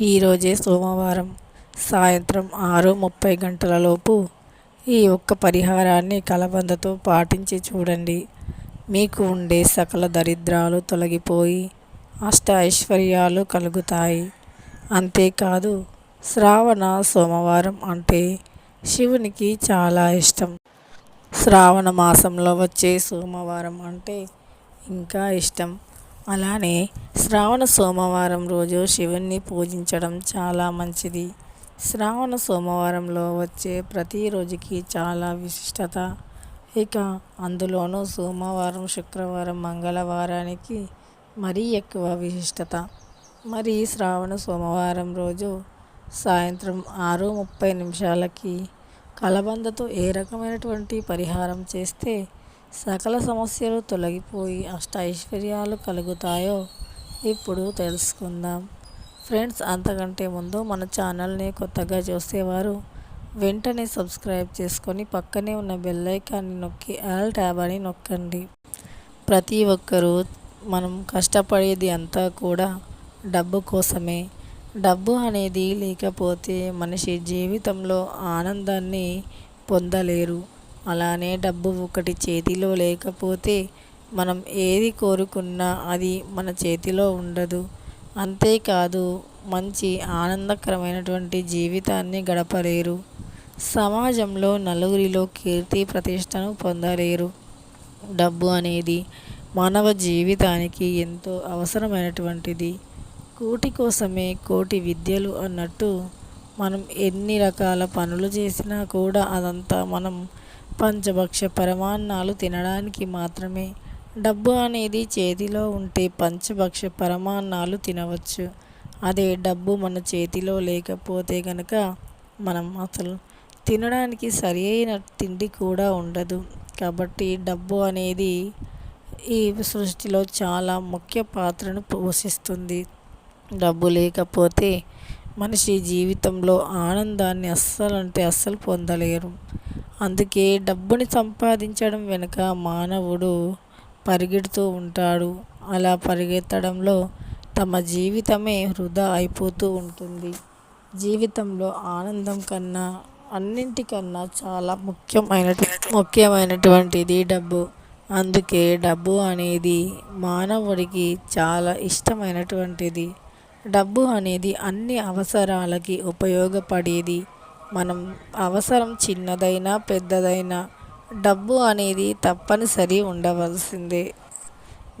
ఈరోజే సోమవారం సాయంత్రం ఆరు ముప్పై గంటలలోపు ఈ ఒక్క పరిహారాన్ని కలబందతో పాటించి చూడండి. మీకు ఉండే సకల దరిద్రాలు తొలగిపోయి అష్ట ఐశ్వర్యాలు కలుగుతాయి. అంతేకాదు శ్రావణ సోమవారం అంటే శివునికి చాలా ఇష్టం. శ్రావణ మాసంలో వచ్చే సోమవారం అంటే ఇంకా ఇష్టం. అలానే శ్రావణ సోమవారం రోజు శివుణ్ణి పూజించడం చాలా మంచిది. శ్రావణ సోమవారంలో వచ్చే ప్రతి రోజుకి చాలా విశిష్టత. ఇక అందులోనూ సోమవారం శుక్రవారం మంగళవారానికి మరీ ఎక్కువ విశిష్టత. మరి శ్రావణ సోమవారం రోజు సాయంత్రం ఆరు ముప్పై నిమిషాలకి కలబందతో ఏ రకమైనటువంటి పరిహారం చేస్తే సకల సమస్యలు తొలగిపోయి అష్ట ఐశ్వర్యాలు కలుగుతాయో ఇప్పుడు తెలుసుకుందాం. ఫ్రెండ్స్ అంతకంటే ముందు మన ఛానల్ని కొత్తగా చూసేవారు వెంటనే సబ్స్క్రైబ్ చేసుకొని పక్కనే ఉన్న బెల్ ఐకాన్ని నొక్కి ఆల్ ట్యాబ్ అని నొక్కండి. ప్రతి ఒక్కరూ మనం కష్టపడేది అంతా కూడా డబ్బు కోసమే. డబ్బు అనేది లేకపోతే మనిషి జీవితంలో ఆనందాన్ని పొందలేరు. అలానే డబ్బు ఒకటి చేతిలో లేకపోతే మనం ఏది కోరుకున్నా అది మన చేతిలో ఉండదు. అంతేకాదు మంచి ఆనందకరమైనటువంటి జీవితాన్ని గడపలేరు. సమాజంలో నలుగురిలో కీర్తి ప్రతిష్టను పొందలేరు. డబ్బు అనేది మానవ జీవితానికి ఎంతో అవసరమైనటువంటిది. కోటి కోసమే కోటి విద్యలు అన్నట్టు మనం ఎన్ని రకాల పనులు చేసినా కూడా అదంతా మనం పంచభక్ష పరమాన్నాలు తినడానికి మాత్రమే. డబ్బు అనేది చేతిలో ఉంటే పంచభక్ష పరమాన్నాలు తినవచ్చు. అదే డబ్బు మన చేతిలో లేకపోతే కనుక మనం అసలు తినడానికి సరి అయిన తిండి కూడా ఉండదు. కాబట్టి డబ్బు అనేది ఈ సృష్టిలో చాలా ముఖ్య పాత్రను పోషిస్తుంది. డబ్బు లేకపోతే మనిషి జీవితంలో ఆనందాన్ని అస్సలు అంటే అస్సలు పొందలేరు. అందుకే డబ్బుని సంపాదించడం వెనుక మానవుడు పరిగెడుతూ ఉంటాడు. అలా పరిగెత్తడంలో తమ జీవితమే వృధా అయిపోతూ ఉంటుంది. జీవితంలో ఆనందం కన్నా అన్నింటికన్నా చాలా ముఖ్యమైన ముఖ్యమైనటువంటిది డబ్బు. అందుకే డబ్బు అనేది మానవుడికి చాలా ఇష్టమైనటువంటిది. డబ్బు అనేది అన్ని అవసరాలకి ఉపయోగపడేది. మనం అవసరం చిన్నదైనా పెద్దదైనా డబ్బు అనేది తప్పనిసరి ఉండవలసిందే.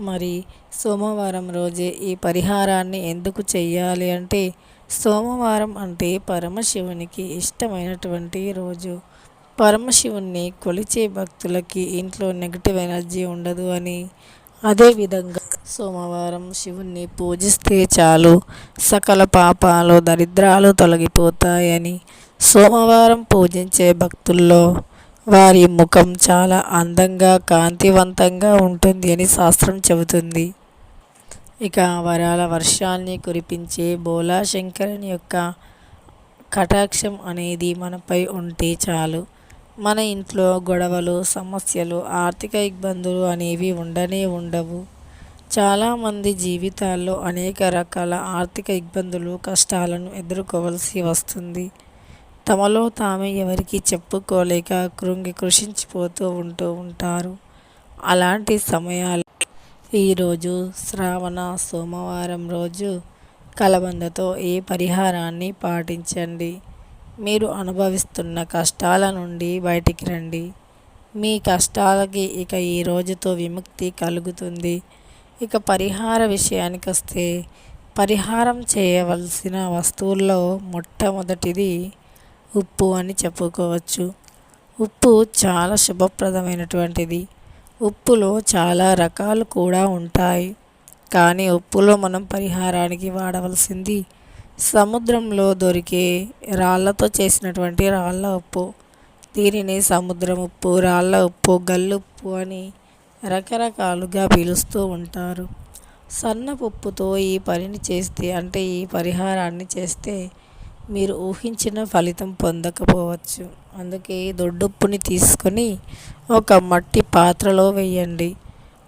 మరి సోమవారం రోజే ఈ పరిహారాన్ని ఎందుకు చెయ్యాలి అంటే సోమవారం అంటే పరమశివునికి ఇష్టమైనటువంటి రోజు. పరమశివుణ్ణి కొలిచే భక్తులకి ఇంట్లో నెగిటివ్ ఎనర్జీ ఉండదు అని. అదేవిధంగా సోమవారం శివుణ్ణి పూజిస్తే చాలు సకల పాపాలు దరిద్రాలు తొలగిపోతాయని. సోమవారం పూజించే భక్తుల్లో వారి ముఖం చాలా అందంగా కాంతివంతంగా ఉంటుంది అని శాస్త్రం చెబుతుంది. ఇక వరాల వర్షాన్ని కురిపించే బోలాశంకరుని యొక్క కటాక్షం అనేది మనపై ఉంటే చాలు. మన ఇంట్లో గొడవలు సమస్యలు ఆర్థిక ఇబ్బందులు అనేవి ఉండనే ఉండవు. చాలామంది జీవితాల్లో అనేక రకాల ఆర్థిక ఇబ్బందులు కష్టాలను ఎదుర్కోవాల్సి వస్తుంది. తమలో తామే ఎవరికి చెప్పుకోలేక కృంగి కృషించిపోతూ ఉంటూ ఉంటారు. అలాంటి సమయాలు. ఈరోజు శ్రావణ సోమవారం రోజు కలబందతో ఏ పరిహారాన్ని పాటించండి? మీరు అనుభవిస్తున్న కష్టాల నుండి బయటికి రండి. మీ కష్టాలకి ఇక ఈ రోజుతో విముక్తి కలుగుతుంది. ఇక పరిహార విషయానికి వస్తే పరిహారం చేయవలసిన వస్తువుల్లో మొట్టమొదటిది ఉప్పు అని చెప్పుకోవచ్చు. ఉప్పు చాలా శుభప్రదమైనటువంటిది. ఉప్పులో చాలా రకాలు కూడా ఉంటాయి. కానీ ఉప్పులో మనం పరిహారానికి వాడవలసింది సముద్రంలో దొరికే రాళ్ళతో చేసినటువంటి రాళ్ళ ఉప్పు. దీనిని సముద్రం ఉప్పు రాళ్ళ ఉప్పు గల్లుప్పు అని రకరకాలుగా పిలుస్తూ ఉంటారు. సన్నపప్పుతో ఈ పనిని చేస్తే అంటే ఈ పరిహారాన్ని చేస్తే మీరు ఊహించిన ఫలితం పొందకపోవచ్చు. అందుకే దొడ్డుప్పుని తీసుకొని ఒక మట్టి పాత్రలో వేయండి.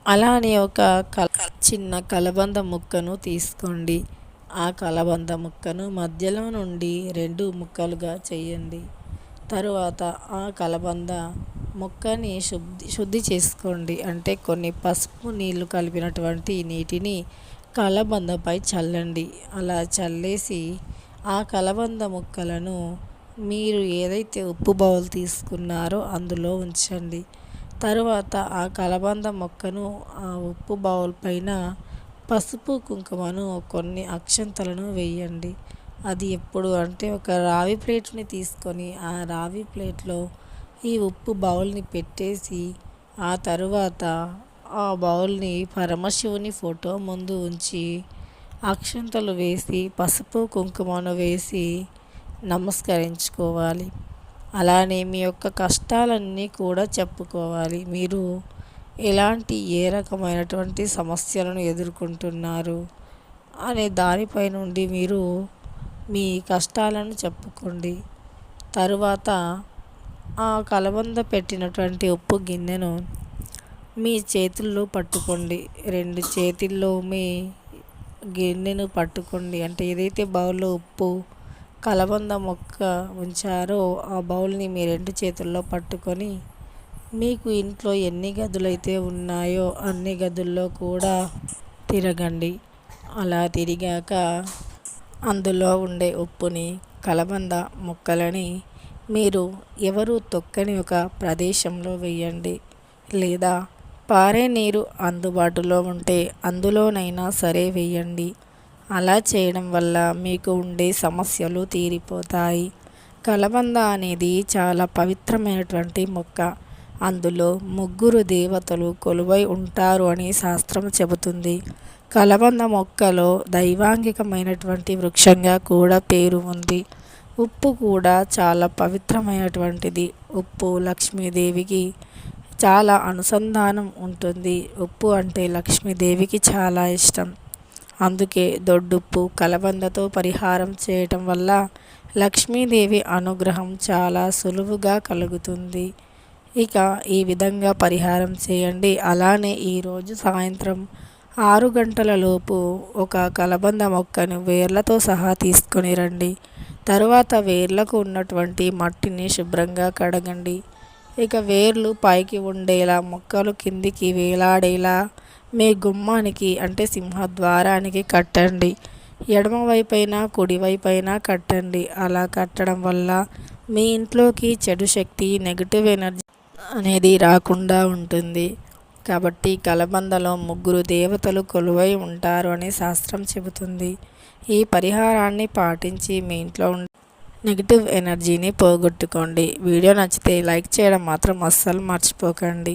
అలానే ఒక కల చిన్న కలబంద ముక్కను తీసుకోండి. ఆ కలబంద ముక్కను మధ్యలో నుండి రెండు ముక్కలుగా చేయండి. తరువాత ఆ కలబంద ముక్కని శుద్ధి శుద్ధి చేసుకోండి. అంటే కొన్ని పసుపు నీళ్ళు కలిపినటువంటి నీటిని కలబందపై చల్లండి. అలా చల్లేసి ఆ కలబంద ముక్కలను మీరు ఏదైతే ఉప్పు బౌల్ తీసుకున్నారో అందులో ఉంచండి. తరువాత ఆ కలబంద మొక్కను ఆ ఉప్పు బౌల్ పైన పసుపు కుంకుమను కొన్ని అక్షంతలను వేయండి. అది ఎప్పుడు అంటే ఒక రావి ప్లేట్ని తీసుకొని ఆ రావి ప్లేట్లో ఈ ఉప్పు బౌల్ని పెట్టేసి ఆ తరువాత ఆ బౌల్ని పరమశివుని ఫోటో ముందు ఉంచి అక్షంతలు వేసి పసుపు కుంకుమను వేసి నమస్కరించుకోవాలి. అలానే మీ యొక్క కష్టాలన్నీ కూడా చెప్పుకోవాలి. మీరు ఎలాంటి ఏ రకమైనటువంటి సమస్యలను ఎదుర్కొంటున్నారు అనే దానిపై నుండి మీరు మీ కష్టాలను చెప్పుకోండి. తరువాత ఆ కలబంద పెట్టినటువంటి ఉప్పు గిన్నెను మీ చేతుల్లో పట్టుకోండి. రెండు చేతుల్లో మీ గిన్నెను పట్టుకోండి. అంటే ఏదైతే బౌల్లో ఉప్పు కలబంద మొక్క ఉంచారో ఆ బౌల్ని మీ రెండు చేతుల్లో పట్టుకొని మీకు ఇంట్లో ఎన్ని గదులైతే ఉన్నాయో అన్ని గదుల్లో కూడా తిరగండి. అలా తిరిగాక అందులో ఉండే ఉప్పుని కలబంద మొక్కలని మీరు ఎవరు తొక్కని ఒక ప్రదేశంలో వేయండి. లేదా పారే నీరు అందుబాటులో ఉంటే అందులోనైనా సరే వేయండి. అలా చేయడం వల్ల మీకు ఉండే సమస్యలు తీరిపోతాయి. కలబంద అనేది చాలా పవిత్రమైనటువంటి మొక్క. అందులో ముగ్గురు దేవతలు కొలువై ఉంటారు అని శాస్త్రం చెబుతుంది. కలబంద మొక్కలో దైవాంగికమైనటువంటి వృక్షంగా కూడా పేరు ఉంది. ఉప్పు కూడా చాలా పవిత్రమైనటువంటిది. ఉప్పు లక్ష్మీదేవికి చాలా అనుసంధానం ఉంటుంది. ఉప్పు అంటే లక్ష్మీదేవికి చాలా ఇష్టం. అందుకే దొడ్డుప్పు కలబందతో పరిహారం చేయటం వల్ల లక్ష్మీదేవి అనుగ్రహం చాలా సులువుగా కలుగుతుంది. ఇక ఈ విధంగా పరిహారం చేయండి. అలానే ఈరోజు సాయంత్రం ఆరు గంటల లోపు ఒక కలబంద మొక్కను వేర్లతో సహా తీసుకొని రండి. తరువాత వేర్లకు ఉన్నటువంటి మట్టిని శుభ్రంగా కడగండి. ఇక వేర్లు పైకి ఉండేలా మొక్కలు కిందికి వేలాడేలా మీ గుమ్మానికి అంటే సింహద్వారానికి కట్టండి. ఎడమవైపైన కుడివైపైన కట్టండి. అలా కట్టడం వల్ల మీ ఇంట్లోకి చెడు శక్తి నెగిటివ్ ఎనర్జీ అనేది రాకుండా ఉంటుంది. కాబట్టి కలబందలో ముగ్గురు దేవతలు కొలువై ఉంటారు అని శాస్త్రం చెబుతుంది. ఈ పరిహారాన్ని పాటించి మీ ఇంట్లో నెగిటివ్ ఎనర్జీని పోగొట్టుకోండి. వీడియో నచ్చితే లైక్ చేయడం మాత్రం అస్సలు మర్చిపోకండి.